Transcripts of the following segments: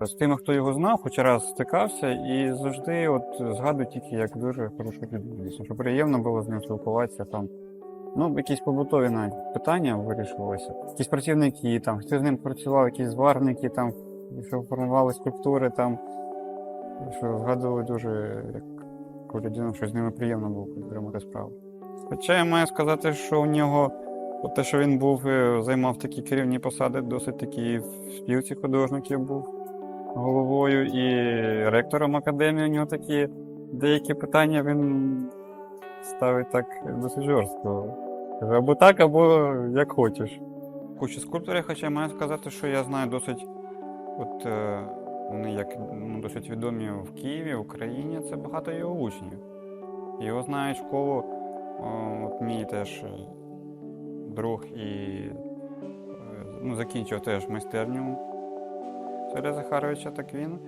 З тими, хто його знав, хоч раз стикався, і завжди от згадую тільки як дуже хорошу людину. Що приємно було з ним спілкуватися там. Ну, якісь побутові навіть питання вирішувалися. Якісь працівники, там, хто з ним працював, якісь зварники, там, що формували скульптури, там, що згадували дуже як людину, що з ними приємно було підтримати справу. Хоча я маю сказати, що у нього от те, що він був, е, займав такі керівні посади, досить такі в спілці художників був головою і ректором академії у нього такі деякі питання він ставить так досить жорстко. Або так, або як хочеш. Куча скульпторів, хоча я маю сказати, що я знаю досить, от е, вони як ну, досить відомі в Києві, в Україні, це багато його учнів. Його знають школу, от мій теж друг і е, ну, закінчив теж майстерню Сергія Захаровича, так він.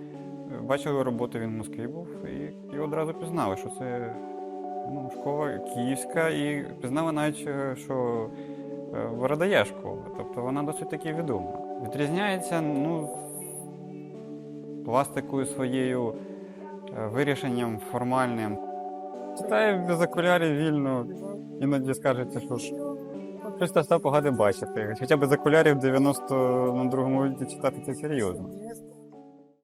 Бачив його роботи, він в Москві був, і, і одразу пізнали, що це ну, школа київська, і пізнали навіть, е, що е, Вородая школа. Тобто вона досить таки відома. Відрізняється ну, пластикою своєю, е, вирішенням формальним. Читає без окулярів вільно, іноді скажеться, що та став погано бачити. Хоча без окулярів в 92-му році читати це серйозно.